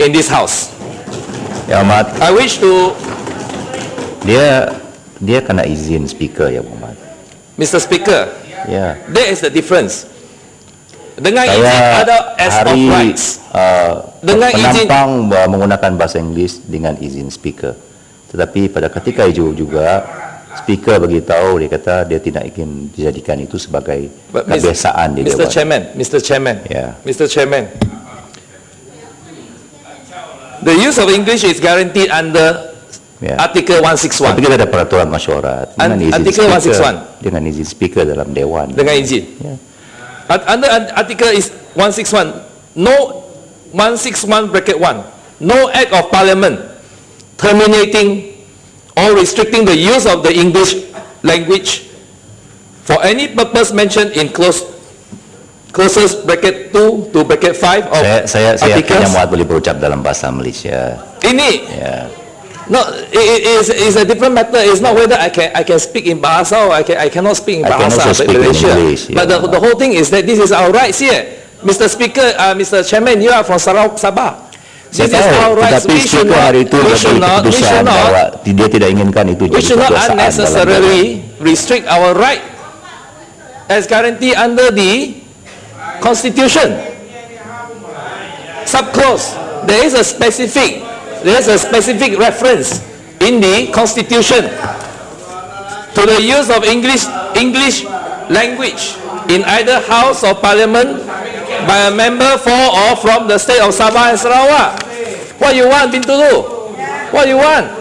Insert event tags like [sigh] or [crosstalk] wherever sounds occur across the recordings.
in this house. Ya Ahmad, I wish to, dia dia kena izin speaker ya Muhammad. Mr. Speaker, Ya. there is the difference. Dengan izin Saya ada as of hari rights. uh, Dengan izin- penampang uh, menggunakan bahasa Inggeris dengan izin speaker. Tetapi pada ketika itu juga speaker beritahu dia kata dia tidak ingin dijadikan itu sebagai But kebiasaan di Mr. Dewan. Chairman, Mr. Chairman, Ya. Mr. Chairman. The use of English is guaranteed under Ya. Article Tapi 161 kita ada peraturan masyarakat dengan An- izin Artikel speaker, 161. dengan izin speaker dalam dewan. dengan izin. Ya. At- Under an- Article is 161, no 161 bracket 1, no act of parliament terminating or restricting the use of the English language for any purpose mentioned in close closest bracket 2 to bracket 5 of Saya saya saya yakin articles. yang muat boleh berucap dalam bahasa Malaysia. Ini Ya. No, it, it is is a different matter. It's not whether I can I can speak in Bahasa or I can I cannot speak in I can Bahasa also of speak in. English, yeah. But the, the whole thing is that this is our rights here. Mr. Speaker, uh, Mr. Chairman, you are from Sarawak, Sabah. Saya This is tahu, tetapi We should speaker not, hari itu we dia should not, we keputusan should not, bahawa dia tidak inginkan itu we jadi should not kebiasaan dalam unnecessarily restrict our right as guaranteed under the Constitution. Subclause, there is a specific, there is a specific reference in the Constitution to the use of English, English language in either House or Parliament by a member for or from the state of Sabah and Sarawak. What you want, Bintulu? What you want?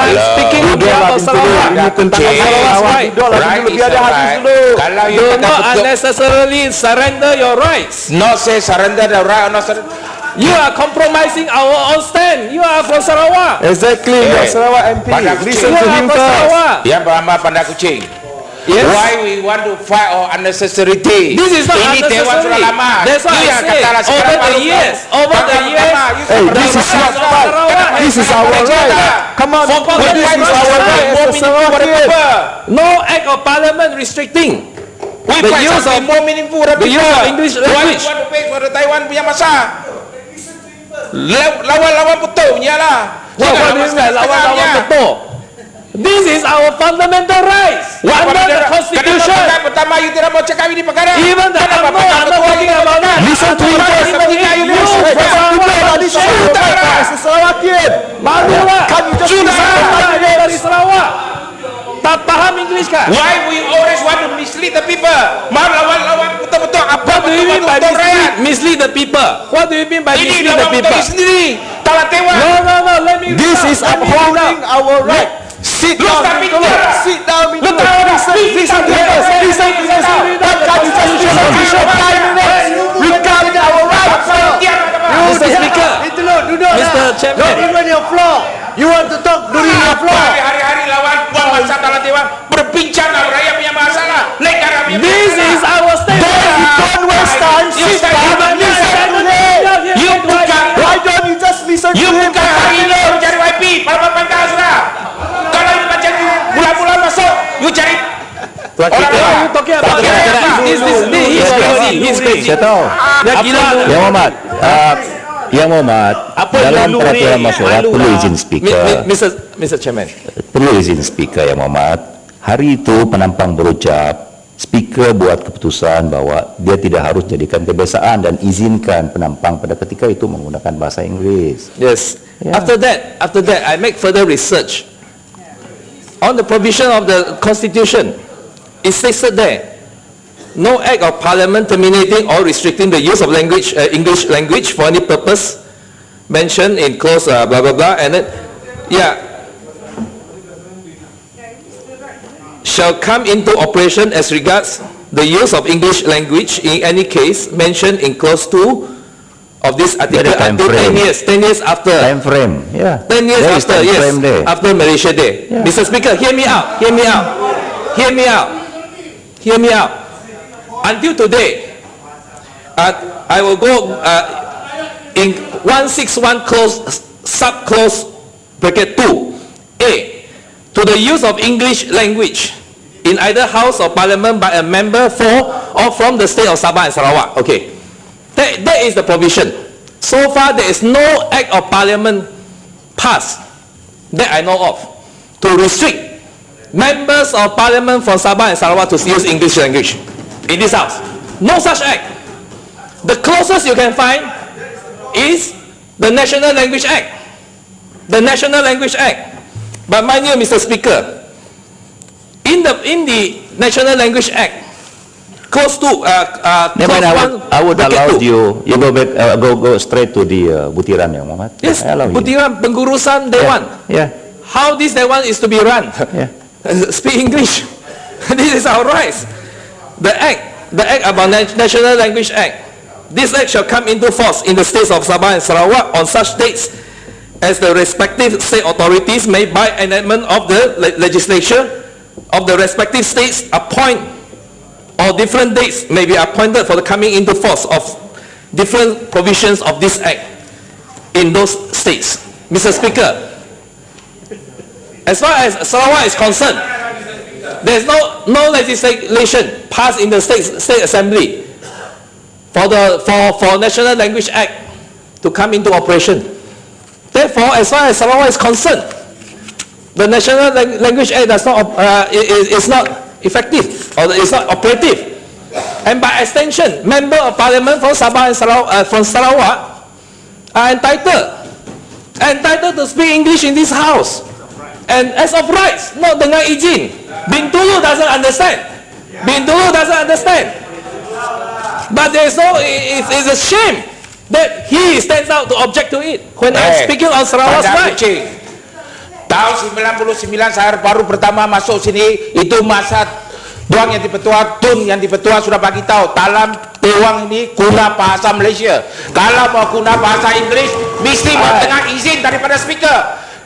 I'm speaking on behalf of Sarawak. Sarawak's right. Right is a right. Kalau you Do not unnecessarily surrender your rights. not say surrender the right or not surrender. You are compromising our own stand. You are from Sarawak. Exactly, Eh, your Sarawak MP. Listen You to are him first. Sarawak. Yang beramal pandai kucing. Yes. Why we want to fight or unnecessary thing? This is not Ini Dewan unnecessary. sudah lama. That's why You I say, sekarang over the years, over the years, you Hey, this is not. Right. This is our right. Come on, For this is public our right as a. No act of parliament restricting We The use of- more meaningful the use of English Why language. you want to pay for the Taiwan punya masa? Law- Lawan-lawan betul punya lah. Lawan-lawan betul. This is our fundamental rights under the Constitution. Kenapa pertama you tidak mau cakap ini perkara? Even the UMNO are not talking about that. Listen to him first. Ketika you you Sarawak, Sarawakian. Malulah. Kan you Sudah lah dari Sarawak. Tak faham English kan? Why we always want to mislead the people? Mau lawan-lawan betul-betul apa What do you mean by mislead, mislead the people? What do you mean by Ini mislead the lawan betul people? you sendiri. Kalau Taiwan. No, no, no. Let me. This is me upholding our right. Sit down. Sit down. Listen, listen to this. Listen to this. That constitution of Bishop Prime Minister regarding our rights. Mr. Speaker. Mr. Chairman. Don't even your floor. You want to talk during your floor. He's crazy. saya tahu. Dia gila. Yang Muhammad, uh, Yang Muhammad, Apa dalam peraturan masyarakat Malu perlu izin speaker. Mr. Mr. Chairman. Perlu izin speaker Yang Muhammad. Hari itu penampang berucap, speaker buat keputusan bahawa dia tidak harus jadikan kebiasaan dan izinkan penampang pada ketika itu menggunakan bahasa Inggeris. Yes. Yeah. After that, after that, I make further research on the provision of the Constitution. It stated there, no act of Parliament terminating or restricting the use of language, uh, English language for any purpose mentioned in clause uh, blah blah blah, and then, yeah, shall come into operation as regards the use of English language in any case mentioned in clause 2 of this article time until 10 years, 10 years after. Time frame, ya. 10 years There after, yes, frame there. after Malaysia Day. Yeah. Mr. Speaker, hear me out, hear me out, hear me out, hear me out. Until today, I will go uh, in 161 clause, sub-clause bracket 2, A, to the use of English language in either House or Parliament by a member for or from the state of Sabah and Sarawak. Okay. That, that is the provision. So far, there is no act of parliament passed that I know of to restrict members of parliament from Sabah and Sarawak to use English language in this house. No such act. The closest you can find is the National Language Act. The National Language Act. But mind you, Mr. Speaker, in the, in the National Language Act, close to, uh, uh, Never clause mind, I would, I would allow two. you, you go back, uh, go, go straight to the uh, butiran yang Muhammad. Yes, I allow you. Pengurusan Dewan. Yeah, How this Dewan is to be run? yeah. [laughs] Speak English. [laughs] this is our rights. The act, the act about Nat- National Language Act. This act shall come into force in the states of Sabah and Sarawak on such dates as the respective state authorities may by enactment of the le- legislature of the respective states appoint or different dates may be appointed for the coming into force of different provisions of this act in those states. Mr. Speaker, as far as Sarawak is concerned, there is no, no legislation passed in the state, state assembly for the, for, for National Language Act to come into operation. Therefore, as far as Sarawak is concerned, the National Lang- Language Act does not, uh, i- i- is not effective or is not operative. And by extension, member of parliament from Sabah and Sarawak, uh, from Sarawak are entitled, entitled to speak English in this house. And as of rights, not dengan izin. Bintulu doesn't understand. Bintulu doesn't understand. But there is no, it, it's a shame that he stands out to object to it when I'm Eh, speaking on Sarawak's right. Tahun 99 saya baru pertama masuk sini itu masa Tuang yang dipetua, Tun yang dipetua sudah bagi tahu dalam Tuang ini guna bahasa Malaysia. Kalau mau guna bahasa Inggeris mesti dengan izin daripada speaker.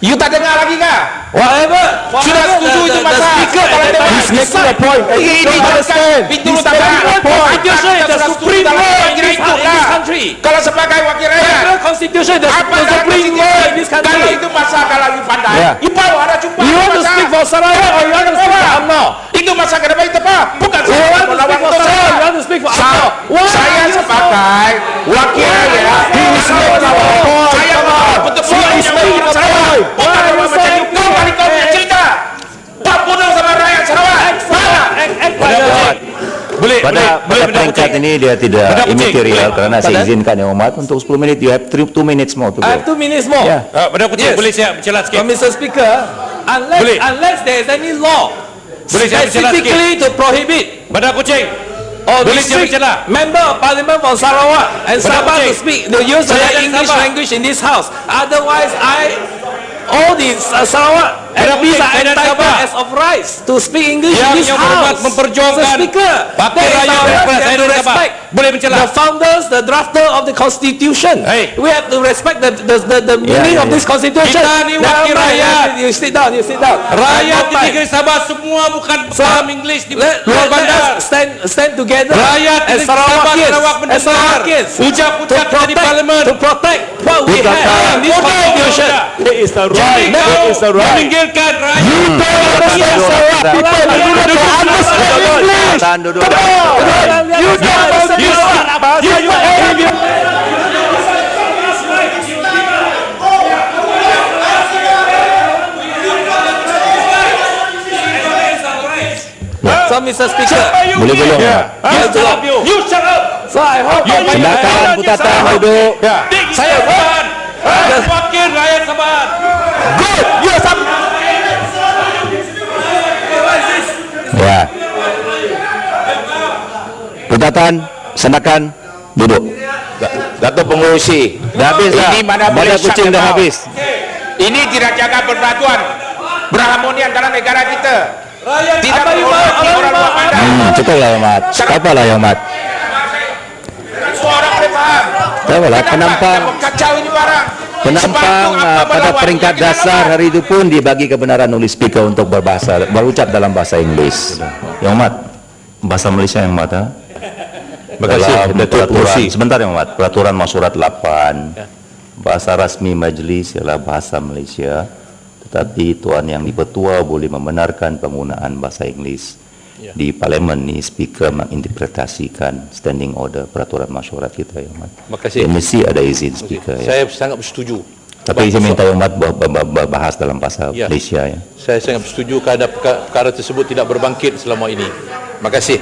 You tak dengar lagi kah? Whatever, Sudah setuju itu masa speaker Dewan. time He's making a point. Ini Don't bukan understand. pintu He's utama. making a point. Constitution is the supreme law in this, lah. country. Kalau sebagai wakil rakyat, Constitution is the, supreme law in this Kalau country. itu masa kalau you pandai, Ya. you bawa ada jumpa. You want to speak for Sarawak or you want to speak for UMNO? Itu masa kenapa itu Pak? Bukan You saya want to melawan speak for untuk Sarawak, saya. you want to speak for Sa- UMNO? Why Saya are you so- sebagai wakil rakyat. Saya melawan betul-betul He is yang making melawan a Sarawak. point. Bukan Why are you orang so macam you. angry? Kau kali kau punya Eh. cerita. Kau bunuh sama rakyat Sarawak. Mana? Act, act like a- Muhammad. Boleh, Pada, boleh, pada boleh, peringkat kucing. ini dia tidak Benda immaterial boleh. kerana saya izinkan yang Muhammad untuk 10 minit. You have 2 minutes more to I have go. two minutes more. Yeah. Ah, Benda kucing, Yes. boleh saya bercelat sikit? But Mr. Speaker, unless, Boleh. unless there is any law Boleh specifically to prohibit Benda kucing. or Boleh saya restrict member of parliament from Sarawak and Benda Sabah to kucing. speak, to use Saya the English Sabah. language in this house. Otherwise, I, all the uh, Sarawak Saya dari entitled as of rights to speak English in Yang this yang house. memperjuangkan Mr. Speaker, rakyat right. daripada We saya have to dari Sabah. respect Boleh bercelat. the founders, the drafter of the constitution. Hey. We have to respect the, the, the, the meaning yeah, of this yeah. constitution. Kita ni wakil rakyat. You sit down, you sit down. Rakyat di negeri. Sabah semua bukan paham English di Let, luar let, let bandar. us stand, stand together Rakyat di negeri Sabah Sarawak mendengar ucap-ucap dari parlimen. to protect what we have in this constitution. It is the That kau is the right. wakilkan rakyat. Tahan dulu. So, Mr. Speaker. Boleh Saya. Wakil rakyat Sabah. Good. You are Putatan, silakan duduk. Datuk Pengurusi. Dah habis dah. Ini mana boleh kucing dah habis. Ini tidak jaga persatuan berharmoni antara negara kita. Rakyat Tidak Apa menghormati Apa orang luar mau? bandar. Hmm, cukup lah Ahmad. Apa lah Ahmad? Semua orang boleh faham. Tahu lah, penampang- Kacau ini barang. Penampang apa uh, pada peringkat dasar hari itu pun dibagi kebenaran oleh speaker untuk berbahasa berucap dalam bahasa Inggeris. Yang Mat, bahasa Malaysia yang Mat, ha? Kasih, Dalam peraturan, sebentar yang Mat, peraturan masyarakat 8, bahasa rasmi majlis ialah bahasa Malaysia, tetapi Tuan Yang Dipertua boleh membenarkan penggunaan bahasa Inggeris. Ya. di parlimen ni speaker menginterpretasikan standing order peraturan masyarakat kita yang amat. Terima kasih. Ya, mesti ada izin speaker ya. Saya sangat bersetuju. Tapi saya minta bah- bah- bahas dalam bahasa Ya. Malaysia ya. Saya sangat bersetuju kerana perkara tersebut tidak berbangkit selama ini. Terima kasih.